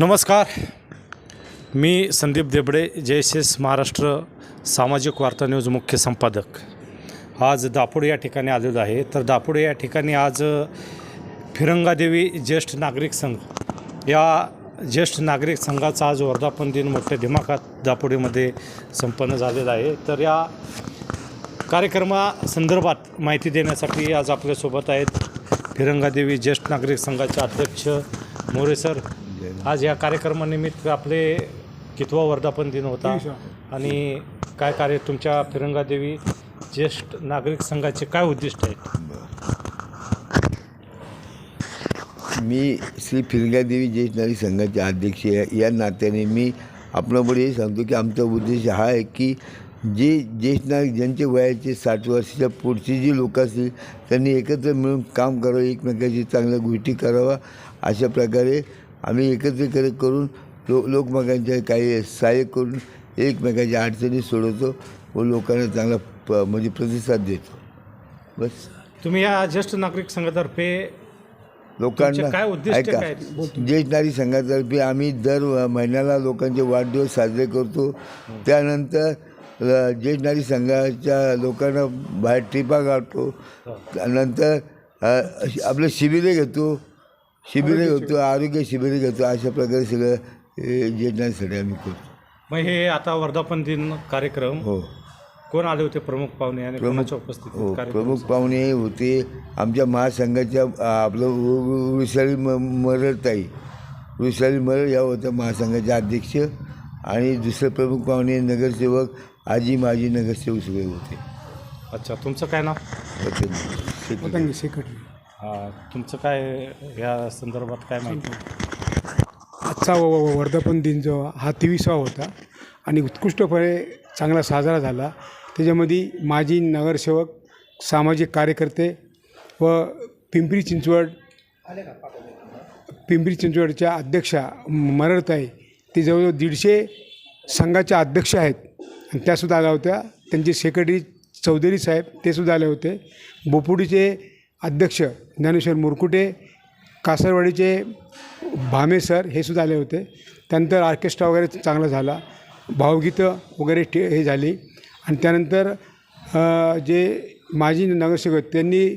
नमस्कार. मी संदीप देबडे जे एस एस महाराष्ट्र सामाजिक वार्ता न्यूज मुख्य संपादक. आज दापोडे या ठिकाणी आलेलो आहे. तर दापोडे या ठिकाणी आज फिरंगादेवी ज्येष्ठ नागरिक संघ या ज्येष्ठ नागरिक संघाचा आज वर्धापन दिन मोठ्या दिमाखात दापोडीमध्ये संपन्न झालेला आहे. तर या कार्यक्रमासंदर्भात माहिती देण्यासाठी आज आपल्यासोबत आहेत फिरंगादेवी ज्येष्ठ नागरिक संघाचे अध्यक्ष मोरे सर आज या कार्यक्रमानिमित्त आपले कितवा वर्धापन दिन होता आणि काय कार्य तुमच्या फिरंगादेवी ज्येष्ठ नागरिक संघाचे काय उद्दिष्ट आहेत मी श्री फिरंगादेवी ज्येष्ठ नागरिक संघाचे अध्यक्ष आहे. या नात्याने मी आपल्यापुढे हे सांगतो की आमचा उद्देश हा आहे की जे ज्येष्ठ नागरिक ज्यांचे वयाचे साठ वर्षाच्या पुढची जी लोक असतील त्यांनी एकत्र मिळून काम करावं एकमेकाची चांगल्या गोष्टी करावा अशा प्रकारे आम्ही एकत्र कर करून लो लोकमतांच्या काही सहाय्य करून एकमेकाच्या अडचणी सोडवतो व लोकांना चांगला प म्हणजे प्रतिसाद देतो. बस. तुम्ही या ज्येष्ठ नागरिक संघातर्फे लोकांना काय उद्दिष्ट ऐका? ज्येष्ठ नागरिक संघातर्फे आम्ही दर महिन्याला लोकांचे वाढदिवस साजरे करतो. त्यानंतर ज्येष्ठ नागरिक संघाच्या लोकांना बाहेर ट्रिपा काढतो. त्यानंतर अ, अशी- आपलं शिबिरे घेतो. शिबिरे घेतो आरोग्य शिबिरे घेतो अशा प्रकारे सगळं हे आम्ही करतो. मग हे आता वर्धापन दिन कार्यक्रम. हो. कोण आले होते प्रमुख पाहुणे आणि कोणाच्या हो कार्यक्रम? प्रमुख पाहुणे होते आमच्या महासंघाच्या आ, आपलं उ- उ- वृषाली म मरळताई वृषाली मरळ या होत्या महासंघाचे अध्यक्ष आणि दुसरे प्रमुख पाहुणे नगरसेवक आजी माजी नगरसेवक सगळे होते. अच्छा तुमचं काय नाव? होते. तुमचं काय या संदर्भात काय माहिती? आजचा व- व- वर्धापन दिन जो हा तेविसावा होता आणि उत्कृष्टपणे चांगला साजरा झाला. त्याच्यामध्ये माजी नगरसेवक सामाजिक कार्यकर्ते व पिंपरी चिंचवड पिंपरी चिंचवडच्या अध्यक्षा मरळताई ते जवळजवळ दीडशे संघाच्या अध्यक्ष आहेत. आणि त्यासुद्धा आल्या होत्या. त्यांचे सेक्रेटरी चौधरी साहेब ते सुद्धा आले होते. बोपुडीचे अध्यक्ष ज्ञानेश्वर मुरकुटे कासरवाडीचे भामे सर हे सुद्धा आले होते. त्यानंतर ऑर्केस्ट्रा वगैरे चांगला झाला. भावगीतं वगैरे ठे हे झाली. आणि त्यानंतर जे माजी नगरसेवक आहेत, त्यांनी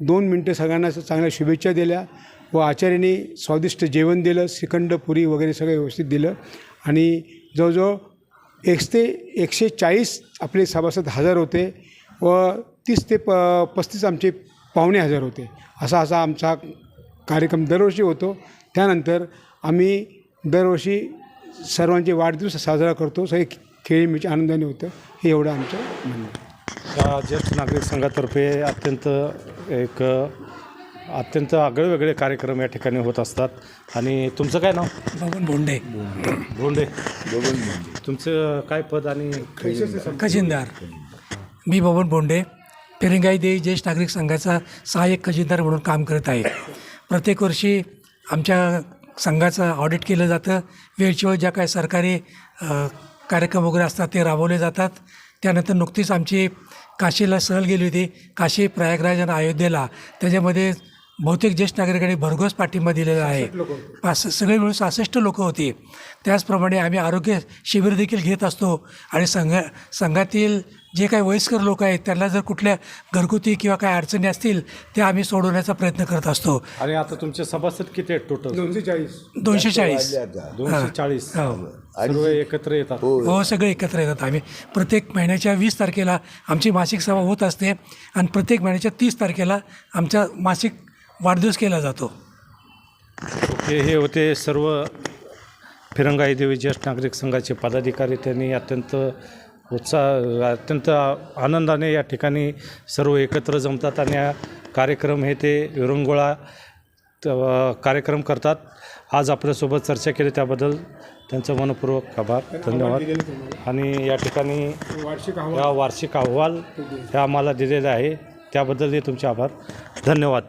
दोन मिनटं सगळ्यांना चांगल्या शुभेच्छा दिल्या व आचार्यांनी स्वादिष्ट जेवण दिलं श्रीखंड पुरी वगैरे सगळं व्यवस्थित दिलं. आणि जवळजवळ एकशे ते एकशे चाळीस आपले सभासद हजर होते व तीस ते प पस्तीस आमचे पाहुणे हजर होते. असा असा आमचा कार्यक्रम दरवर्षी होतो. त्यानंतर आम्ही दरवर्षी सर्वांचे वाढदिवस साजरा करतो. सगळे खेळीमेळी आनंदाने होतं. हे एवढं आमचं म्हणणं ज्येष्ठ नागरिक संघातर्फे अत्यंत एक अत्यंत आगळेवेगळे कार्यक्रम या ठिकाणी होत असतात. आणि तुमचं काय नाव? बबन बोंडे भोंडे. तुमचं काय पद आणि खजिनदार. मी बबन बोंडे पेरिंगाई देवी ज्येष्ठ नागरिक संघाचा सहाय्यक खजिनदार म्हणून काम करत आहे. प्रत्येक वर्षी आमच्या संघाचं ऑडिट केलं जातं. वेळची वेळ ज्या काय सरकारी कार्यक्रम वगैरे असतात ते राबवले जातात. त्यानंतर नुकतीच आमची काशीला सहल गेली होती. काशी प्रयागराज आणि अयोध्येला. त्याच्यामध्ये बहुतेक ज्येष्ठ नागरिकांनी भरघोस पाठिंबा दिलेला आहे. पाच सगळे मिळून सहासष्ट लोक होती. त्याचप्रमाणे आम्ही आरोग्य शिबिर देखील घेत असतो आणि संघ संघातील जे काही वयस्कर लोक आहेत त्यांना जर कुठल्या घरगुती किंवा काही अडचणी असतील त्या आम्ही सोडवण्याचा प्रयत्न करत असतो. आणि आता तुमचे सभासद किती आहेत टोटल दोनशे चाळीस दोनशे चाळीस दोनशे चाळीस हो. सर्व एकत्र येतात. हो सगळे एकत्र येतात आम्ही. प्रत्येक महिन्याच्या वीस तारखेला आमची मासिक सभा होत असते आणि प्रत्येक महिन्याच्या तीस तारखेला आमचा मासिक वाढदिवस केला जातो. ओके हे होते सर्व फिरंगाई देवी ज्येष्ठ नागरिक संघाचे पदाधिकारी. त्यांनी अत्यंत उत्साह अत्यंत आनंदाने या ठिकाणी सर्व एकत्र जमतात आणि हा कार्यक्रम हे ते विरंगुळा त- कार्यक्रम करतात. आज आपल्यासोबत चर्चा केली त्याबद्दल त्यांचं मनपूर्वक आभार धन्यवाद. आणि या ठिकाणी वार्षिक या वार्षिक अहवाल हे आम्हाला दिलेला आहे. त्याबद्दलही तुमचे आभार. धन्यवाद.